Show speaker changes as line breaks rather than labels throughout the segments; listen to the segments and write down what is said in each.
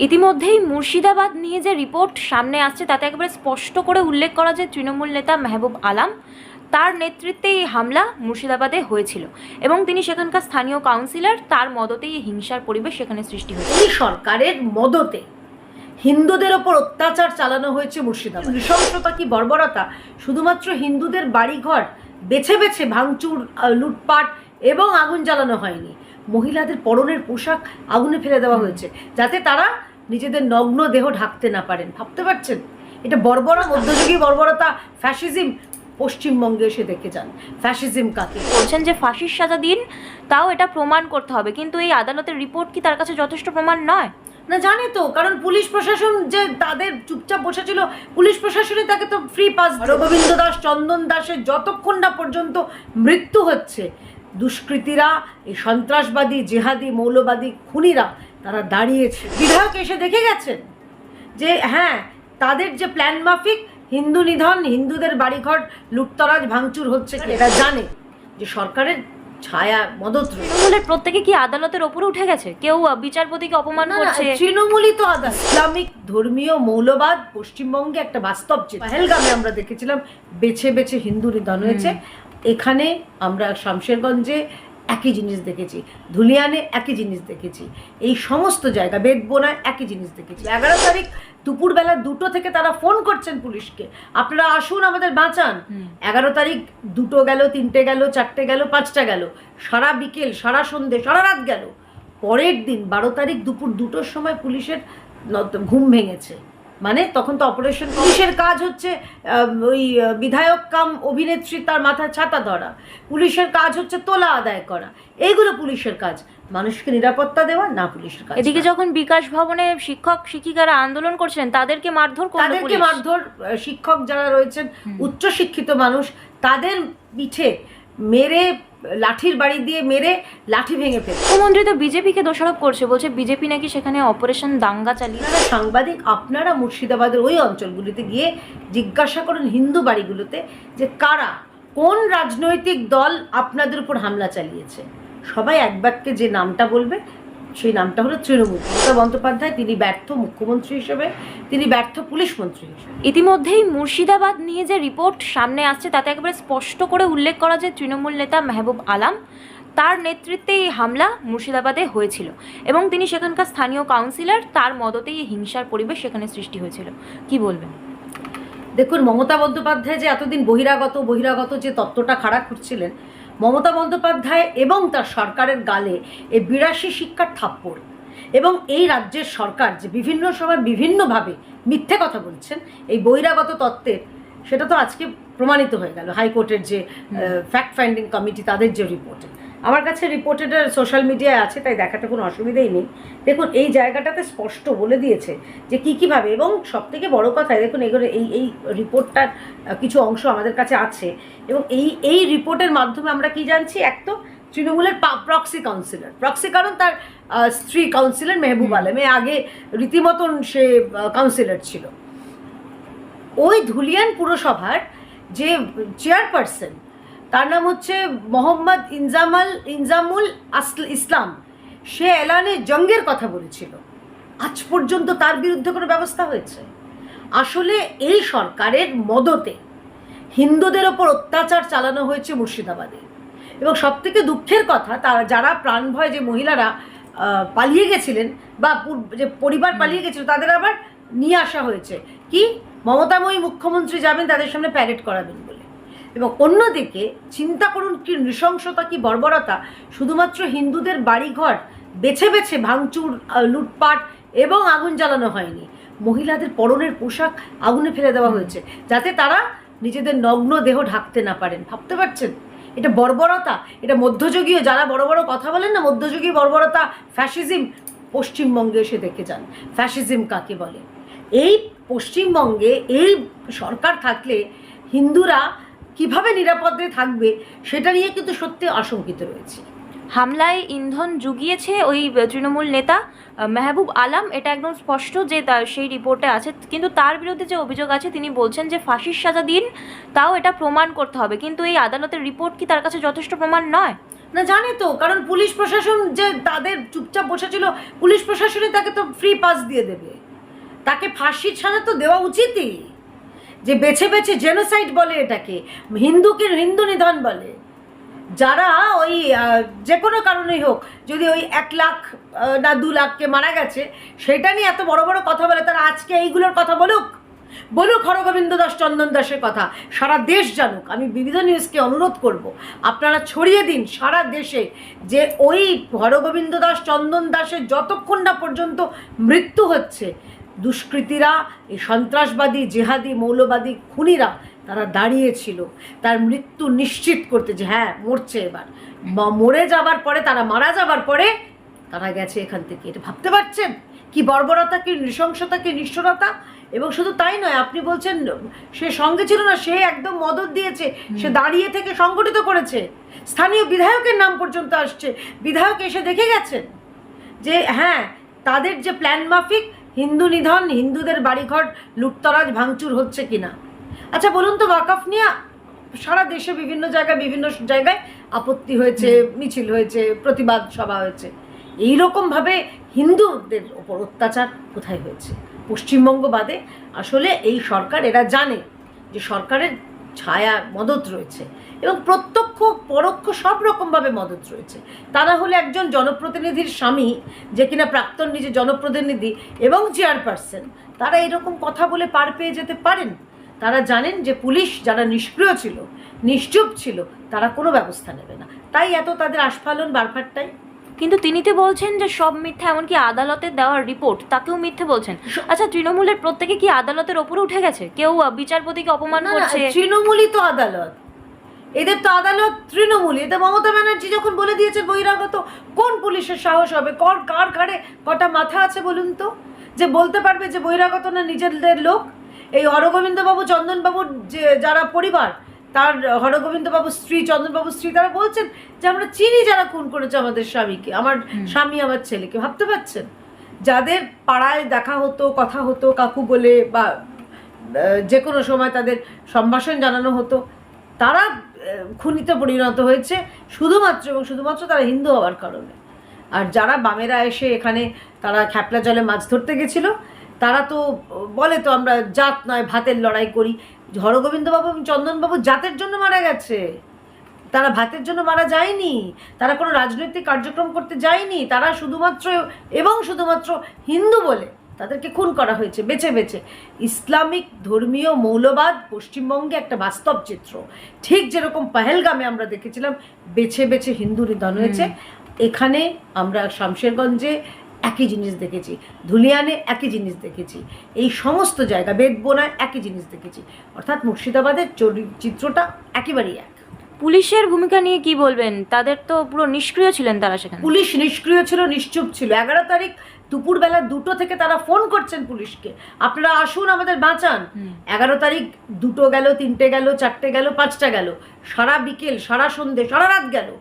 ইতিমধ্যেই মুর্শিদাবাদ নিয়ে যে রিপোর্ট সামনে আসছে, তাতে একেবারে স্পষ্ট করে উল্লেখ করা যে তৃণমূল নেতা মেহবুব আলাম। তার নেতৃত্বে এই হামলা মুর্শিদাবাদে হয়েছিল এবং তিনি সেখানকার স্থানীয় কাউন্সিলর। তার মদতেই এই হিংসার পরিবেশ সেখানে সৃষ্টি হয়েছে।
এই সরকারের মদতে হিন্দুদের ওপর অত্যাচার চালানো হয়েছে মুর্শিদাবাদ। নৃশংসতা কি বর্বরতা? শুধুমাত্র হিন্দুদের বাড়িঘর বেছে বেছে ভাঙচুর লুটপাট এবং আগুন জ্বালানো হয়নি। মহিলাদের পরনের পোশাক আগুনে ফেলে দেওয়া হয়েছে যাতে তারা নিজেদের নগ্ন দেহ ঢাকতে না পারেন। ভাবতে পারছেন? এটা বর্বরা মধ্যযুগী বর্বরতা ফ্যাসিজম পশ্চিমবঙ্গে এসে দেখে যান। ফ্যাসিজম কাকে?
বলছেন যে ফাঁসির সাজা দিন তাও এটা প্রমাণ করতে হবে। কিন্তু এই আদালতের রিপোর্ট কি তার কাছে যথেষ্ট প্রমাণ নয়?
না জানে তো কারণ পুলিশ প্রশাসন যে তাদের চুপচাপ বসেছিল পুলিশ প্রশাসনে তাকে তো ফ্রি পাস রবীন্দ্র দাস চন্দন দাসের যতক্ষণ না পর্যন্ত মৃত্যু হচ্ছে দুষ্কৃতীরা এই সন্ত্রাসবাদী জেহাদি মৌলবাদী খুনিরা তারা দাঁড়িয়েছে। বিধায়ক এসে দেখে গেছেন যে হ্যাঁ তাদের যে প্ল্যান মাফিক হিন্দু নিধন হিন্দুদের বাড়িঘর লুটতরাজ ভাঙচুর হচ্ছে এরা জানে যে সরকারের ছায়া মদত
তৃণমূলের প্রত্যেকে কি আদালতের ওপরে উঠে গেছে? কেউ বিচারপতিকে অপমান করছে?
তৃণমূলই তো আদা ইসলামিক ধর্মীয় মৌলবাদ পশ্চিমবঙ্গে একটা বাস্তব চিত্র পেহেলগামে আমরা দেখেছিলাম বেছে বেছে হিন্দু নিধন হয়েছে। এখানে আমরা শামশেরগঞ্জে একই জিনিস দেখেছি ধুলিয়ানে একই জিনিস দেখেছি এই সমস্ত জায়গা বেদবোনায় একই জিনিস দেখেছি। এগারো তারিখ দুপুরবেলা দুটো থেকে তারা ফোন করছেন পুলিশকে আপনারা আসুন আমাদের বাঁচান। এগারো তারিখ দুটো গেল তিনটে গেল চারটে গেল পাঁচটা গেল সারা বিকেল সারা সন্ধে সারা রাত গেল। পরের দিন বারো তারিখ দুপুর দুটোর সময় পুলিশের ঘুম ভেঙেছে। মানে তখন তো অপারেশন পুলিশের কাজ হচ্ছে ওই বিধায়ক কাম অভিনেত্রী তার মাথায় ছাতা ধরা পুলিশের কাজ হচ্ছে তোলা আদায় করা এইগুলো পুলিশের কাজ। মানুষকে নিরাপত্তা দেওয়া না পুলিশের কাজ
এদিকে যখন বিকাশ ভবনে শিক্ষক শিক্ষিকারা আন্দোলন করছেন তাদেরকে মারধর
তাদেরকে মারধর শিক্ষক যারা রয়েছেন। উচ্চ শিক্ষিত মানুষ তাদের পিঠে মেরে লাঠির বাড়ি দিয়ে মেরে লাঠি ভেঙে ফেলে।
মুখ্যমন্ত্রী তো বিজেপিকে দোষারোপ করছে বলছে বিজেপি নাকি সেখানে অপারেশন দাঙ্গা চালিয়ে
সাংবাদিক আপনারা মুর্শিদাবাদের ওই অঞ্চলগুলিতে গিয়ে জিজ্ঞাসা করুন হিন্দু বাড়িগুলোতে যে কারা কোন রাজনৈতিক দল আপনাদের উপর হামলা চালিয়েছে। সবাই এক বাক্যে যে নামটা বলবে সেই নামটা হলো তৃণমূল। মমতা বন্দ্যোপাধ্যায় তিনি ব্যর্থ মুখ্যমন্ত্রী হিসেবে তিনি ব্যর্থ পুলিশ মন্ত্রী হিসেবে।
ইতিমধ্যেই মুর্শিদাবাদ নিয়ে যে রিপোর্ট সামনে আসছে তাতে একেবারে স্পষ্ট করে উল্লেখ করা যে তৃণমূল নেতা মেহবুব আলাম। তার নেতৃত্বে এই হামলা মুর্শিদাবাদে হয়েছিল এবং তিনি সেখানকার স্থানীয় কাউন্সিলর তার মদতেই এই হিংসার পরিবেশ সেখানে সৃষ্টি হয়েছিল। কি বলবেন?
দেখুন মমতা বন্দ্যোপাধ্যায় যে এতদিন বহিরাগত বহিরাগত যে তত্ত্বটা খাড়া করছিলেন মমতা বন্দ্যোপাধ্যায় এবং তার সরকারের গালে এই বিরাশি শিক্ষার থাপ্পড়। এবং এই রাজ্যের সরকার যে বিভিন্ন সময় বিভিন্নভাবে মিথ্যে কথা বলছেন, এই বহিরাগত তত্ত্বের, সেটা তো আজকে প্রমাণিত হয়ে গেল। হাইকোর্টের যে ফ্যাক্ট ফাইন্ডিং কমিটি তাদের যে রিপোর্টে আমার কাছে রিপোর্টেড সোশ্যাল মিডিয়ায় আছে তাই দেখাতে কোনো অসুবিধাই নেই। দেখুন এই জায়গাটাতে স্পষ্ট বলে দিয়েছে যে কী কীভাবে এবং সব থেকে বড় কথা দেখুন এগুলো এই এই রিপোর্টটার কিছু অংশ আমাদের কাছে আছে। এবং এই এই রিপোর্টের মাধ্যমে আমরা কি জানছি? এক তো তৃণমূলের প্রক্সি কাউন্সিলর প্রক্সি কারণ তার স্ত্রী কাউন্সিলর মেহবুব আলম। আগে রীতিমতন সে কাউন্সিলর ছিল। ওই ধুলিয়ান পুরসভার যে চেয়ারপারসন তার নাম হচ্ছে মোহাম্মদ ইনজামাল ইনজামুল আসল ইসলাম। সে এলানে জঙ্গের কথা বলেছিল। আজ পর্যন্ত তার বিরুদ্ধে কোনো ব্যবস্থা হয়েছে? আসলে এই সরকারের মদতে হিন্দুদের ওপর অত্যাচার চালানো হয়েছে মুর্শিদাবাদে। এবং সবথেকে দুঃখের কথা তারা যারা প্রাণ ভয় যে মহিলারা পালিয়ে গেছিলেন বা যে পরিবার পালিয়ে গেছিল তাদের আবার নিয়ে আসা হয়েছে। কি? মমতাময়ী মুখ্যমন্ত্রী যাবেন তাদের সামনে প্যারেড করাবেন। এবং অন্যদিকে চিন্তা করুন কি নৃশংসতা কি বর্বরতা, শুধুমাত্র হিন্দুদের বাড়িঘর বেছে বেছে ভাঙচুর লুটপাট এবং আগুন জ্বালানো হয়নি। মহিলাদের পরনের পোশাক আগুনে ফেলে দেওয়া হয়েছে, যাতে তারা নিজেদের নগ্ন দেহ ঢাকতে না পারেন। ভাবতে পারছেন? এটা বর্বরতা, এটা মধ্যযুগীয় যারা বড় বড় কথা বলেন না মধ্যযুগীয় বর্বরতা, ফ্যাসিজম। পশ্চিমবঙ্গে এসে দেখে যান, ফ্যাসিজম কাকে বলে? এই পশ্চিমবঙ্গে এই সরকার থাকলে হিন্দুরা কীভাবে নিরাপদে থাকবে সেটা নিয়ে কিন্তু সত্যি আশঙ্কিত রয়েছে।
হামলায় ইন্ধন জুগিয়েছে ওই তৃণমূল নেতা মেহবুব আলাম। এটা একদম স্পষ্ট যে তার সেই রিপোর্টে আছে কিন্তু তার বিরুদ্ধে যে অভিযোগ আছে তিনি বলছেন যে ফাঁসির সাজা দিন তাও এটা প্রমাণ করতে হবে। কিন্তু এই আদালতের রিপোর্ট কি তার কাছে যথেষ্ট প্রমাণ নয়?
না জানে তো কারণ পুলিশ প্রশাসন যে তাদের চুপচাপ বসেছিল পুলিশ প্রশাসনে তাকে তো ফ্রি পাস দিয়ে দেবে। তাকে ফাঁসির সাজা তো দেওয়া উচিতই। যে বেছে বেছে জেনোসাইড বলে এটাকে, হিন্দুকে হিন্দু নিধন বলে। যারা ওই যে কোনো কারণেই হোক, যদি ওই এক লাখ না দু লাখকে মারা গেছে, সেটা নিয়ে এত বড় বড় কথা বলে, তারা আজকে এইগুলোর কথা বলুক? বলুক হরগোবিন্দ দাস, চন্দন দাসের কথা। সারা দেশ জানুক। আমি বিবিধ নিউজকে অনুরোধ করব, আপনারা ছড়িয়ে দিন সারা দেশে যে ওই হরগোবিন্দ দাস, চন্দন দাসের যতক্ষণ না পর্যন্ত মৃত্যু হচ্ছে দুষ্কৃতীরা এই সন্ত্রাসবাদী জেহাদি মৌলবাদী খুনিরা তারা দাঁড়িয়েছিল। তার মৃত্যু নিশ্চিত করতে যে হ্যাঁ মরছে এবার। মরে যাবার পরে তারা মারা যাবার পরে তারা গেছে এখান থেকে। এটা ভাবতে পারছেন? কি বর্বরতা কি নৃশংসতা কি নিষ্ঠুরতা? এবং শুধু তাই নয় আপনি বলছেন সে সঙ্গে ছিল না সে একদম মদত দিয়েছে সে দাঁড়িয়ে থেকে সংগঠিত করেছে। স্থানীয় বিধায়কের নাম পর্যন্ত আসছে। বিধায়ক এসে দেখে গেছেন যে হ্যাঁ তাদের যে প্ল্যান মাফিক হিন্দু নিধন হিন্দুদের বাড়িঘর লুটতরাজ ভাঙচুর হচ্ছে কিনা? আচ্ছা বলুন তো ওয়াকফ নিয়ে সারা দেশে বিভিন্ন জায়গায় বিভিন্ন জায়গায় আপত্তি হয়েছে মিছিল হয়েছে প্রতিবাদ সভা হয়েছে। এই ভাবে হিন্দুদের ওপর অত্যাচার কোথায় হয়েছে? পশ্চিমবঙ্গ বাদে। আসলে এই সরকার এরা জানে যে সরকারের ছায়া মদত রয়েছে এবং প্রত্যক্ষ, পরোক্ষ সব রকমভাবে মদত রয়েছে। তারা হলে একজন জনপ্রতিনিধির স্বামী যে কিনা প্রাক্তন নিজে জনপ্রতিনিধি এবং চেয়ারপারসন। তারা এরকম কথা বলে পার পেয়ে যেতে পারেন? তারা জানেন যে পুলিশ যারা নিষ্ক্রিয় ছিল, নিশ্চুপ ছিল, তারা কোনো ব্যবস্থা নেবে না। তাই এত তাদের আস্ফালন বারফারটাই
কিন্তু তিনি তো বলছেন যে সব মিথ্যা এমনকি আদালতের দেওয়ার রিপোর্ট তাকেও মিথ্যে বলছেন। আচ্ছা তৃণমূলের প্রত্যেকে কি আদালতের ওপরে উঠে গেছে? কেউ বিচারপতিকে অপমান করছে?
তৃণমূলই তো আদালত। এদের তো আদালত তৃণমূল এতে মমতা ব্যানার্জি যখন বলে দিয়েছে বহিরাগত কোন পুলিশের সাহস হবে? কর কার ঘাড়ে কটা মাথা আছে বলুন তো? যে বলতে পারবে যে বহিরাগত না নিজেদের লোক? এই হরগোবিন্দবাবু চন্দনবাবুর যে যারা পরিবার তার হরগোবিন্দবাবুর স্ত্রী চন্দনবাবুর স্ত্রী তারা বলছেন যে আমরা চিনি যারা খুন করেছে আমাদের স্বামীকে আমার স্বামী আমার ছেলেকে ভাবতে পারছেন? যাদের পাড়ায় দেখা হতো কথা হতো কাকু বলে বা যে কোনো সময় তাদের সম্ভাষণ জানানো হতো তারা খুনিতে পরিণত হয়েছে শুধুমাত্র এবং শুধুমাত্র তারা হিন্দু হওয়ার কারণে। আর যারা বামেরা এসে এখানে তারা খ্যাপলা জলে মাছ ধরতে গেছিল তারা তো বলে তো আমরা জাত নয় ভাতের লড়াই করি হরগোবিন্দবাবু এবং চন্দনবাবু জাতের জন্য মারা গেছে। তারা ভাতের জন্য মারা যায়নি। তারা কোনো রাজনৈতিক কার্যক্রম করতে যায়নি। তারা শুধুমাত্র এবং শুধুমাত্র হিন্দু বলে তাদেরকে খুন করা হয়েছে। বেছে বেছে। ইসলামিক ধর্মীয় মৌলবাদ পশ্চিমবঙ্গে একটা বাস্তব চিত্র। ঠিক যেরকম পাহেলগামে আমরা দেখেছিলাম বেছে বেছে হিন্দু নিধন হয়েছে। এখানে আমরা শামশেরগঞ্জে একই জিনিস দেখেছি। ধুলিয়ানে একই জিনিস দেখেছি। এই সমস্ত জায়গা বেদবোনায় একই জিনিস দেখেছি। অর্থাৎ মুর্শিদাবাদের চরি- চিত্রটা একেবারেই এক।
পুলিশের ভূমিকা নিয়ে কি বলবেন? তাদের তো পুরো নিষ্ক্রিয় ছিলেন তারা সেখানে।
পুলিশ নিষ্ক্রিয় ছিল নিশ্চুপ ছিল। এগারো তারিখ দুপুরবেলা দুটো থেকে তারা ফোন করছেন পুলিশকে। আপনারা আসুন আমাদের বাঁচান। এগারো তারিখ দুটো গেল তিনটে গেল চারটে গেল পাঁচটা গেল। সারা বিকেল সারা সন্ধে সারা রাত গেল।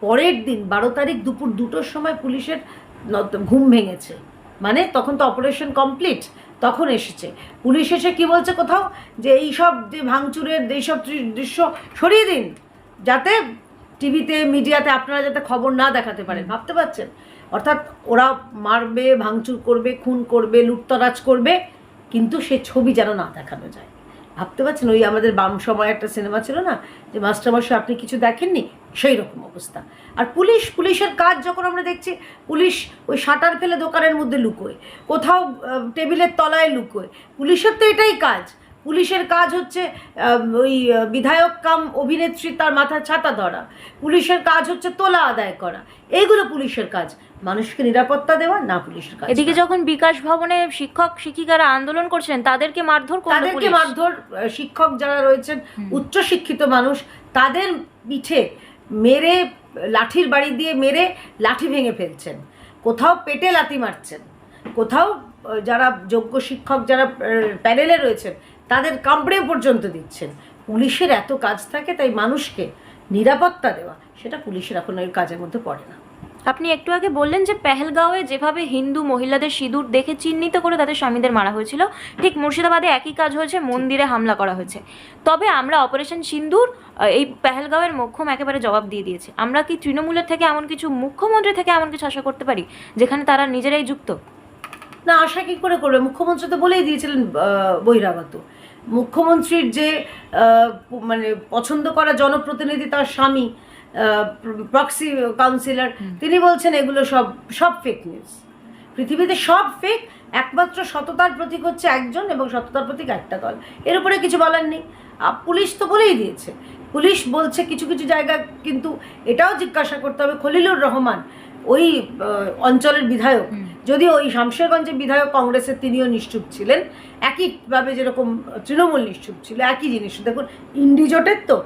পরের দিন বারো তারিখ দুপুর দুটোর সময় পুলিশের ঘুম ভেঙেছে। মানে তখন তো অপারেশন কমপ্লিট তখন এসেছে। পুলিশ এসে কি বলছে কোথাও? যে এই সব যে ভাঙচুরের এইসব দৃশ্য সরিয়ে দিন যাতে টিভিতে মিডিয়াতে আপনারা যাতে খবর না দেখাতে পারেন। ভাবতে পারছেন? অর্থাৎ ওরা মারবে ভাঙচুর করবে খুন করবে লুটতরাজ করবে কিন্তু সে ছবি যেন না দেখানো যায়। ভাবতে পারছেন? ওই আমাদের বাম সময় একটা সিনেমা ছিল না, যে মাস্টারমশাই আপনি কিছু দেখেননি? সেই রকম অবস্থা। আর পুলিশ, পুলিশের কাজ যখন আমরা দেখছি, পুলিশ ওই শাটার ফেলে দোকানের মধ্যে লুকোয়, কোথাও টেবিলের তলায় লুকোয়। পুলিশের তো এটাই কাজ। পুলিশের কাজ হচ্ছে ওই বিধায়ক কাম অভিনেত্রী তার মাথায় ছাতা ধরা পুলিশের কাজ হচ্ছে তোলা আদায় করা এইগুলো পুলিশের কাজ। মানুষকে নিরাপত্তা দেওয়া না পুলিশের কাজ
এদিকে যখন বিকাশ ভবনে শিক্ষক শিক্ষিকারা আন্দোলন করছেন তাদেরকে মারধর
তাদেরকে মারধর শিক্ষক যারা রয়েছেন উচ্চশিক্ষিত মানুষ তাদের পিঠে মেরে লাঠির বাড়ি দিয়ে মেরে লাঠি ভেঙে ফেলছেন। কোথাও পেটে লাথি মারছেন কোথাও যারা যোগ্য শিক্ষক যারা প্যানেলে রয়েছেন, তাদের কামড়ে পর্যন্ত দিচ্ছেন। পুলিশের এত কাজ থাকে, তাই মানুষকে নিরাপত্তা দেওয়া, সেটা পুলিশের এখন ওই কাজের মধ্যে পড়ে না।
আপনি একটু আগে বললেন যে পেহেলগাঁওয়ে যেভাবে হিন্দু মহিলাদের সিঁদুর দেখে চিহ্নিত করে তাদের স্বামীদের মারা হয়েছিল, ঠিক মুর্শিদাবাদে একই কাজ হয়েছে, মন্দিরে হামলা করা হয়েছে। তবে আমরা অপারেশন সিন্দুর এই পেহেলগাঁওয়ের মোক্ষম একেবারে জবাব দিয়ে দিয়েছে। আমরা কি তৃণমূলের থেকে এমন কিছু মুখ্যমন্ত্রী থেকে এমন কিছু আশা করতে পারি, যেখানে তারা নিজেরাই যুক্ত?
না আশা কি করে করবে? মুখ্যমন্ত্রী তো বলেই দিয়েছিলেন বহিরাগত। মুখ্যমন্ত্রীর যে মানে পছন্দ করা জনপ্রতিনিধি তার স্বামী প্রক্সি কাউন্সিলর তিনি বলছেন এগুলো সব সব ফেক নিউজ পৃথিবীতে সব ফেক একমাত্র সততার প্রতীক হচ্ছে একজন এবং সততার প্রতীক একটা দল। এর উপরে কিছু বলার নেই। পুলিশ তো বলেই দিয়েছে। পুলিশ বলছে কিছু কিছু জায়গা কিন্তু এটাও জিজ্ঞাসা করতে হবে। খলিলুর রহমান ওই অঞ্চলের বিধায়ক। যদিও ওই শামশেরগঞ্জের বিধায়ক কংগ্রেসের তিনিও নিশ্চুপ ছিলেন। একইভাবে যেরকম তৃণমূল নিশ্চুপ ছিল একই জিনিস। দেখুন ইন্ডিজোটের তো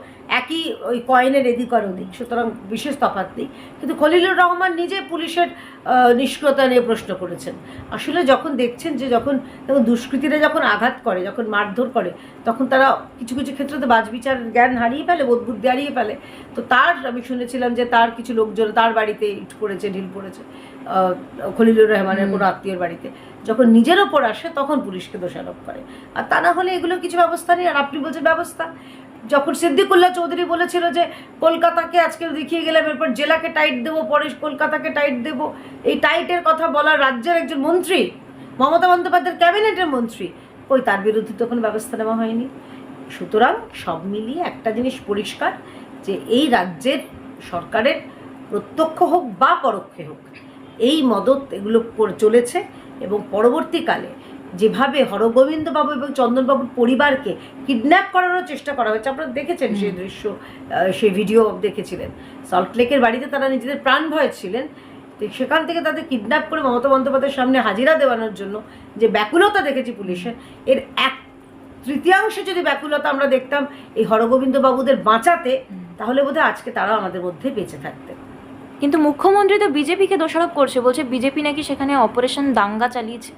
একই ওই কয়েনের এদিক আর ওদিক সুতরাং বিশেষ তফাৎ নেই। কিন্তু খলিলুর রহমান নিজে পুলিশের নিষ্ক্রিয়তা নিয়ে প্রশ্ন করেছেন। আসলে যখন দেখছেন যে যখন দুষ্কৃতীরা যখন আঘাত করে যখন মারধর করে তখন তারা কিছু কিছু ক্ষেত্রে তো বাজবিচার জ্ঞান হারিয়ে ফেলে বোধ বুদ্ধি হারিয়ে ফেলে। তো তার আমি শুনেছিলাম যে তার কিছু লোকজন তার বাড়িতে ইট পড়েছে ঢিল পড়েছে খলিলুর রহমানের কোনো আত্মীয়র বাড়িতে। যখন নিজের ওপর আসে তখন পুলিশকে দোষারোপ করে। আর তা না হলে এগুলো কিছু ব্যবস্থা নেই আর আপনি বলছেন ব্যবস্থা। যখন সিদ্দিকুল্লাহ চৌধুরী বলেছিল যে কলকাতাকে আজকে দেখিয়ে গেলাম, এরপর জেলাকে টাইট দেবো, পরে কলকাতাকে টাইট দেবো, এই টাইটের কথা বলার রাজ্যের একজন মন্ত্রী, মমতা বন্দ্যোপাধ্যায়ের ক্যাবিনেটের মন্ত্রী, ওই তার বিরুদ্ধে তো কোনো ব্যবস্থা নেওয়া হয়নি। সুতরাং সব মিলিয়ে একটা জিনিস পরিষ্কার, যে এই রাজ্যের সরকারের প্রত্যক্ষ হোক বা পরোক্ষে হোক, এই মদত এগুলো চলেছে এবং পরবর্তীকালে যেভাবে হরগোবিন্দবাবু এবং চন্দনবাবুর পরিবারকে কিডন্যাপ করানোর চেষ্টা করা হয়েছে আপনারা দেখেছেন সেই দৃশ্য সেই ভিডিও দেখেছিলেন। সল্টলেকের বাড়িতে তারা নিজেদের প্রাণ ভয়ে ছিলেন। সেখান থেকে তাদের কিডন্যাপ করে মমতা বন্দ্যোপাধ্যায়ের সামনে হাজিরা দেওয়ানোর জন্য যে ব্যাকুলতা দেখেছি পুলিশের এর এক তৃতীয়াংশে যদি ব্যাকুলতা আমরা দেখতাম এই হরগোবিন্দবাবুদের বাঁচাতে তাহলে বোধহয় আজকে তারা আমাদের মধ্যে বেঁচে থাকতেন।
কিন্তু মুখ্যমন্ত্রী তো বিজেপিকে দোষারোপ করছে বলছে বিজেপি নাকি সেখানে অপারেশন দাঙ্গা চালিয়েছে।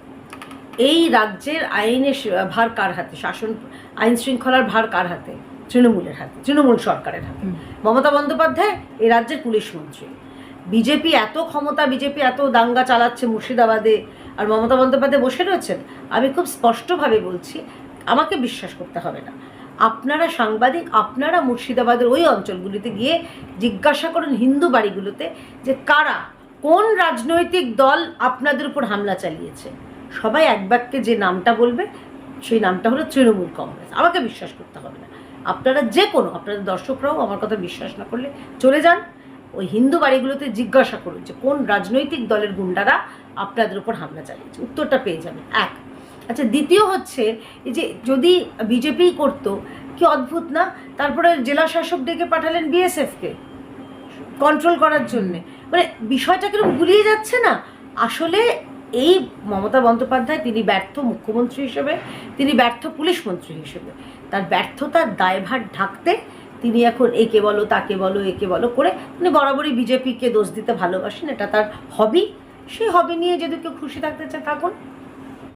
এই রাজ্যের আইনের ভার কার হাতে? শাসন আইন শৃঙ্খলার ভার কার হাতে? তৃণমূলের হাতে তৃণমূল সরকারের হাতে। মমতা বন্দ্যোপাধ্যায় এই রাজ্যের পুলিশ মন্ত্রী। বিজেপি এত ক্ষমতা বিজেপি এত দাঙ্গা চালাচ্ছে মুর্শিদাবাদে আর মমতা বন্দ্যোপাধ্যায় বসে রয়েছেন আমি খুব স্পষ্টভাবে বলছি আমাকে বিশ্বাস করতে হবে না। আপনারা সাংবাদিক আপনারা মুর্শিদাবাদের ওই অঞ্চলগুলিতে গিয়ে জিজ্ঞাসা করুন হিন্দু বাড়িগুলোতে যে কারা কোন রাজনৈতিক দল আপনাদের উপর হামলা চালিয়েছে। সবাই এক বাক্যে যে নামটা বলবে, সেই নামটা হলো তৃণমূল কংগ্রেস। আমাকে বিশ্বাস করতে হবে না। আপনারা যে কোনো, আপনাদের দর্শকরাও আমার কথা বিশ্বাস না করলে চলে যান। ওই হিন্দু বাড়িগুলোতে জিজ্ঞাসা করুন যে কোন রাজনৈতিক দলের গুন্ডারা আপনাদের উপর হামলা চালিয়েছে। উত্তরটা পেয়ে যাবেন। এক। আচ্ছা দ্বিতীয় হচ্ছে যে যদি বিজেপি করতো, কি অদ্ভুত না? তারপরে জেলা শাসক ডেকে পাঠালেন বিএসএফকে কন্ট্রোল করার জন্যে। মানে বিষয়টা কীরকম ভুলিয়ে যাচ্ছে না? আসলে এই মমতা বন্দ্যোপাধ্যায় তিনি ব্যর্থ মুখ্যমন্ত্রী হিসেবে, তিনি ব্যর্থ পুলিশ মন্ত্রী হিসেবে। তার ব্যর্থতার দায়ভার ঢাকতে তিনি এখন একে বলো, তাকে বলো, একে বলো করে তিনি বরাবরই বিজেপিকে দোষ দিতে ভালোবাসেন। এটা তার হবি সেই হবি নিয়ে যদি কেউ খুশি থাকতে চায়, থাকুন।